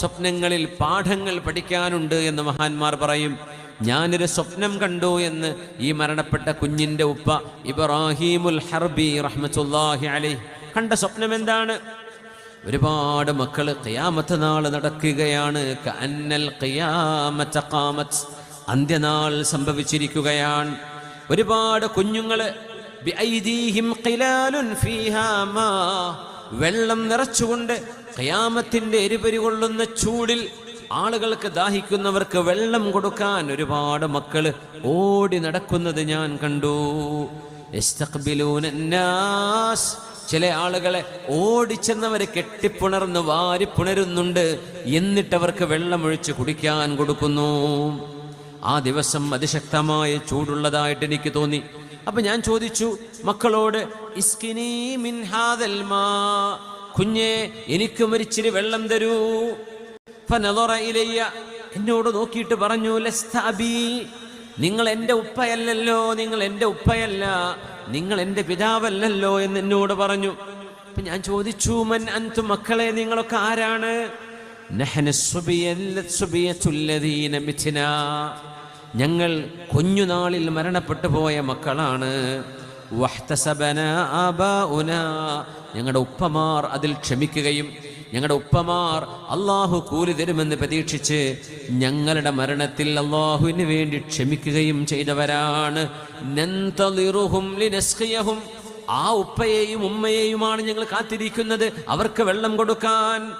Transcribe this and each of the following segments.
സ്വപ്നങ്ങളിൽ പാഠങ്ങൾ പഠിക്കാനുണ്ട് എന്ന് മഹാന്മാർ പറയും. ഞാനൊരു സ്വപ്നം കണ്ടു എന്ന് ഈ മരണപ്പെട്ട കുഞ്ഞിന്റെ ഉപ്പ ഇബ്രാഹിമുൽ ഹർബി റഹ്മത്തുല്ലാഹി അലി കണ്ട സ്വപ്നം എന്താണ്? ഒരുപാട് മക്കൾ ഖിയാമത്ത് നാൾ നടക്കുകയാണ്. കഅന്നൽ ഖിയാമത്ത അന്ത്യനാൾ സംഭവിച്ചിരിക്കുകയാണ്. ഒരുപാട് കുഞ്ഞുങ്ങൾ ബിഐദീഹിം ഖിലാലുൻ ഫീഹാ മാ വെള്ളം നിറച്ചുകൊണ്ട് കയാമത്തിന്റെ എരിപരി കൊള്ളുന്ന ചൂടിൽ ആളുകൾക്ക് ദാഹിക്കുന്നവർക്ക് വെള്ളം കൊടുക്കാൻ ഒരുപാട് മക്കൾ ഓടി നടക്കുന്നത് ഞാൻ കണ്ടു. ചില ആളുകളെ ഓടിച്ചെന്നവരെ കെട്ടിപ്പുണർന്ന് വാരി പുണരുന്നുണ്ട്. എന്നിട്ടവർക്ക് വെള്ളമൊഴിച്ച് കുടിക്കാൻ കൊടുക്കുന്നു. ആ ദിവസം അതിശക്തമായ ചൂടുള്ളതായിട്ട് എനിക്ക് തോന്നി. അപ്പൊ ഞാൻ ചോദിച്ചു മക്കളോട് ഇസ്കിനി മിൻ ഹാദൽ മാ കുഞ്ഞെ എനിക്ക് മരിച്ചിരി വെള്ളം തരൂ. ഇലയ്യ എന്നോട് നോക്കിയിട്ട് പറഞ്ഞു ലസ്താബി നിങ്ങൾ എന്റെ ഉപ്പയല്ലല്ലോ നിങ്ങൾ എന്റെ ഉപ്പയല്ല നിങ്ങൾ എന്റെ പിതാവല്ലല്ലോ എന്ന് എന്നോട് പറഞ്ഞു. അപ്പൊ ഞാൻ ചോദിച്ചു മൻ അൻതു മക്കളെ നിങ്ങളൊക്കെ ആരാണ്? നഹന സുബിയത്തുല്ലദീന മിഥിനാ ഞങ്ങൾ കുഞ്ഞുനാളിൽ മരണപ്പെട്ടു പോയ മക്കളാണ് ഞങ്ങളുടെ ഉപ്പമാർ അതിൽ ക്ഷമിക്കുകയും ഞങ്ങളുടെ ഉപ്പമാർ അള്ളാഹു കൂലി തരുമെന്ന് പ്രതീക്ഷിച്ച് ഞങ്ങളുടെ മരണത്തിൽ അള്ളാഹുവിന് വേണ്ടി ക്ഷമിക്കുകയും ചെയ്തവരാണ് നന്തലിറുഹും. ആ ഉപ്പയെയും ഉമ്മയെയുമാണ് ഞങ്ങൾ കാത്തിരിക്കുന്നത്. അവർക്ക് വെള്ളം കൊടുക്കാൻ.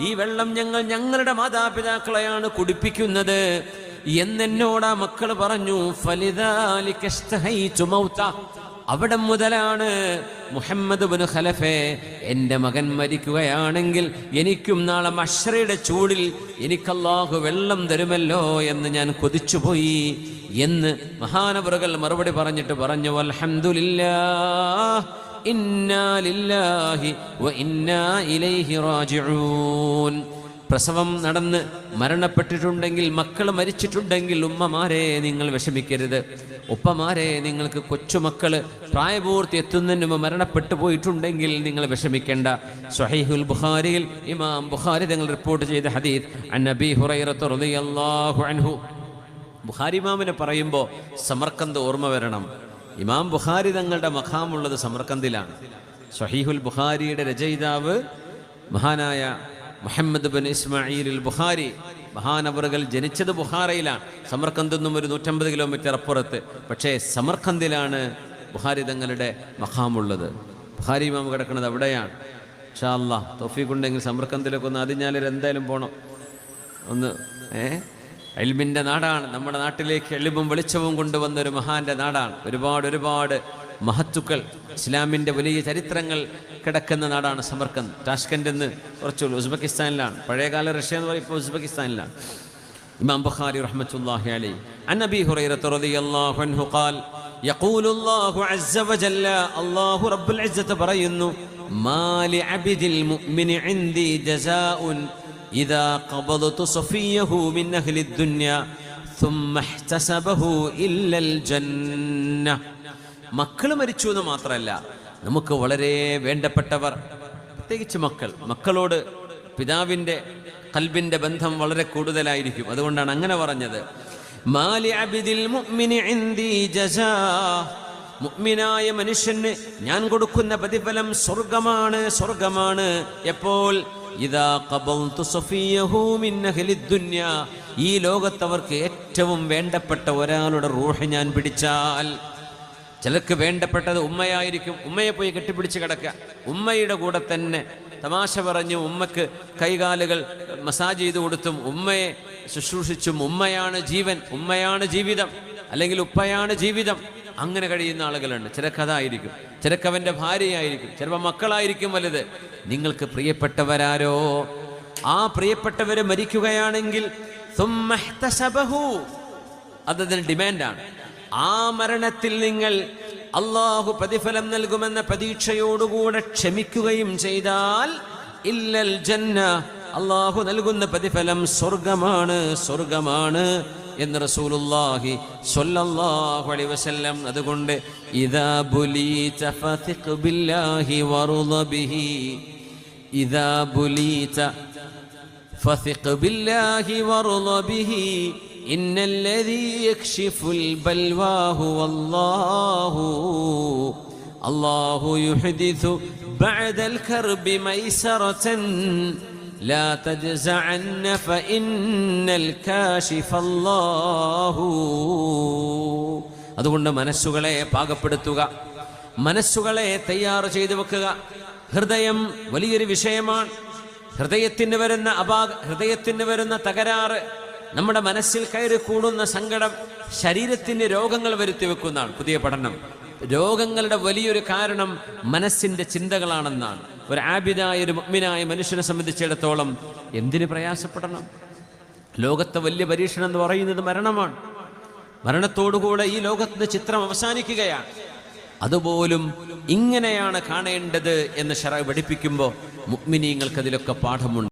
ഈ വെള്ളം ഞങ്ങൾ ഞങ്ങളുടെ മാതാപിതാക്കളെയാണ് കുടിപ്പിക്കുന്നത്. എന്നെന്നോടാ മക്കൾ പറഞ്ഞു. അവിടെ മുതലാണ് മുഹമ്മദ് ബിൻ ഖലഫെ എന്റെ മകൻ മരിക്കുകയാണെങ്കിൽ എനിക്കും നാളെ മഷറയുടെ ചൂടിൽ എനിക്കല്ലാഹു വെള്ളം തരുമല്ലോ എന്ന് ഞാൻ കൊതിച്ചുപോയി എന്ന് മഹാനവറുകൾ മറുപടി പറഞ്ഞിട്ട് പറഞ്ഞു അൽഹംദുലില്ലാ ഇന്നാ ലില്ലാഹി വ ഇന്നാ ഇലൈഹി റാജിഊൻ. പ്രസവം നടന്ന് മരണപ്പെട്ടിട്ടുണ്ടെങ്കിൽ മക്കൾ മരിച്ചിട്ടുണ്ടെങ്കിൽ ഉമ്മമാരെ നിങ്ങൾ വിഷമിക്കരുത്. ഉപ്പമാരെ നിങ്ങൾക്ക് കൊച്ചുമക്കൾ പ്രായപൂർത്തി എത്തുന്നതിന് മുമ്പ് മരണപ്പെട്ടു പോയിട്ടുണ്ടെങ്കിൽ നിങ്ങൾ വിഷമിക്കേണ്ട. സ്വഹീഹുൽ ബുഖാരിയിൽ ഇമാം ബുഖാരി നിങ്ങൾ റിപ്പോർട്ട് ചെയ്ത ഹദീദ് അന്നബി നബി ഹുറൈറത്ത് റളിയല്ലാഹു അൻഹു. ബുഖാരി ഇമാമിനെ പറയുമ്പോൾ സമർക്കന്ത് ഓർമ്മ വരണം. ഇമാം ബുഖാരി തങ്ങളുടെ മഖാമുള്ളത് സമർക്കന്തിലാണ്. സ്വഹീഹുൽ ബുഖാരിയുടെ രചയിതാവ് മഹാനായ മുഹമ്മദ് ബിൻ ഇസ്മായിൽ ബുഹാരി മഹാനവറുകൾ ജനിച്ചത് ബുഹാറയിലാണ് സമർക്കന്തിൽ നിന്നും ഒരു നൂറ്റമ്പത് കിലോമീറ്റർ അപ്പുറത്ത്. പക്ഷേ സമർക്കന്തിലാണ് ബുഹാരി തങ്ങളുടെ മഖാമുള്ളത്. ബുഹാരി മാമ കിടക്കുന്നത് അവിടെയാണ്. ഷാല്ലാ തൊഫീഖുണ്ടെങ്കിൽ സമർക്കന്തിലൊക്കെ ഒന്ന് അതിഞ്ഞാലൊരു എന്തായാലും പോകണം ഒന്ന് ഏ? എൽമിന്റെ നാടാണ്. നമ്മുടെ നാട്ടിലേക്ക് എളിവും വെളിച്ചവും കൊണ്ടുവന്ന ഒരു മഹാന്റെ നാടാണ്. ഒരുപാട് ഒരുപാട് മഹത്തുക്കൾ ഇസ്ലാമിൻ്റെ വലിയ ചരിത്രങ്ങൾ കിടക്കുന്ന നാടാണ് സമർക്കന്ത് ടാഷ്കൻഡ് എന്ന് കുറച്ച് ഉസ്ബെക്കിസ്ഥാനിലാണ് പഴയകാല റഷ്യ എന്ന് പറയുമ്പോൾ ഉസ്ബെക്കിസ്ഥാനിലാണ് ഇമാം ബുഖാരി റഹ്മത്തുള്ളാഹി അലൈഹി عن ابي هريره رضي الله عنه قال يقول الله عز وجل الله رب العزه പറയുന്നു ما لعبد المؤمن عندي جزاء إذا قبضت صفيه من أهل الدنيا ثم احتسبه إلا الجنة മക്കൾ മരിച്ചു എന്ന് മാത്രമല്ല നമുക്ക് വളരെ വേണ്ടപ്പെട്ടവർ പ്രത്യേകിച്ച് മക്കൾ. മക്കളോട് പിതാവിന്റെ കൽബിന്റെ ബന്ധം വളരെ കൂടുതലായിരിക്കും. അതുകൊണ്ടാണ് അങ്ങനെ പറഞ്ഞത്. മുഗ്മിനായ മനുഷ്യന് ഞാൻ കൊടുക്കുന്ന പ്രതിഫലം സ്വർഗമാണ് സ്വർഗമാണ് എപ്പോൾ? ഇതാ ഈ ലോകത്തവർക്ക് ഏറ്റവും വേണ്ടപ്പെട്ട ഒരാളുടെ റൂഹ് ഞാൻ പിടിച്ചാൽ ചിലർക്ക് വേണ്ടപ്പെട്ടത് ഉമ്മയായിരിക്കും. ഉമ്മയെ പോയി കെട്ടിപ്പിടിച്ച് കിടക്കുക. ഉമ്മയുടെ കൂടെ തന്നെ തമാശ പറഞ്ഞു ഉമ്മക്ക് കൈകാലുകൾ മസാജ് ചെയ്ത് കൊടുത്തും ഉമ്മയെ ശുശ്രൂഷിച്ചും ഉമ്മയാണ് ജീവൻ ഉമ്മയാണ് ജീവിതം അല്ലെങ്കിൽ ഉപ്പയാണ് ജീവിതം. അങ്ങനെ കഴിയുന്ന ആളുകളുണ്ട്. കഥ ആയിരിക്കും ചില കവന്റെ ഭാര്യയായിരിക്കും. ചിലപ്പോൾ മക്കളായിരിക്കും വലുത്. നിങ്ങൾക്ക് പ്രിയപ്പെട്ടവരാരോ? ആ പ്രിയപ്പെട്ടവര് മരിക്കുകയാണെങ്കിൽ അതതിന് ഡിമാൻഡാണ്. ആ മരണത്തിൽ നിങ്ങൾ അള്ളാഹു പ്രതിഫലം നൽകുമെന്ന പ്രതീക്ഷയോടുകൂടെ ക്ഷമിക്കുകയും ചെയ്താൽ ഇല്ലൽ ജന്ന അള്ളാഹു നൽകുന്ന പ്രതിഫലം സ്വർഗമാണ് സ്വർഗമാണ് എന്ന് റസൂലുല്ലാഹി സ്വല്ലല്ലാഹു അലൈഹി വസല്ലം അതുകൊണ്ട് ഇദാ ബുലി തഫതിഖ് ബില്ലാഹി വറുദ ബിഹി ഇതാ ത ഫതിഖ് ബില്ലാഹി വറുദ ബിഹി إن الذي يكشف البلوى هو الله الله يحدث بعد الكرب ميسرة لا تجزعن فإن الكاشف الله അതുകൊണ്ട് മനസ്സുകളെ പാകപ്പെടുത്തുക മനസ്സുകളെ തയ്യാറ് ചെയ്തു വെക്കുക ഹൃദയം വലിയൊരു വിഷയമാണ് ഹൃദയത്തിന് വരുന്ന അപാക ഹൃദയത്തിന് വരുന്ന തകരാറ് നമ്മുടെ മനസ്സിൽ കയറി കൂടുന്ന സങ്കടം ശരീരത്തിന് രോഗങ്ങൾ വരുത്തി വെക്കുന്നതാണ്. പുതിയ പഠനം. രോഗങ്ങളുടെ വലിയൊരു കാരണം മനസ്സിന്റെ ചിന്തകളാണെന്നാണ്. ഒരു ആബിദായ ഒരു മുഗ്മിനായ മനുഷ്യനെ സംബന്ധിച്ചിടത്തോളം എന്തിനു പ്രയാസപ്പെടണം? ലോകത്തെ വലിയ പരീക്ഷണം എന്ന് പറയുന്നത് മരണമാണ്. മരണത്തോടുകൂടെ ഈ ലോകത്തിന്റെ ചിത്രം അവസാനിക്കുകയാണ്. അതുപോലും ഇങ്ങനെയാണ് കാണേണ്ടത് എന്ന് ഷറ പഠിപ്പിക്കുമ്പോൾ മുഗ്മിനീങ്ങൾക്ക് അതിലൊക്കെ പാഠമുണ്ട്.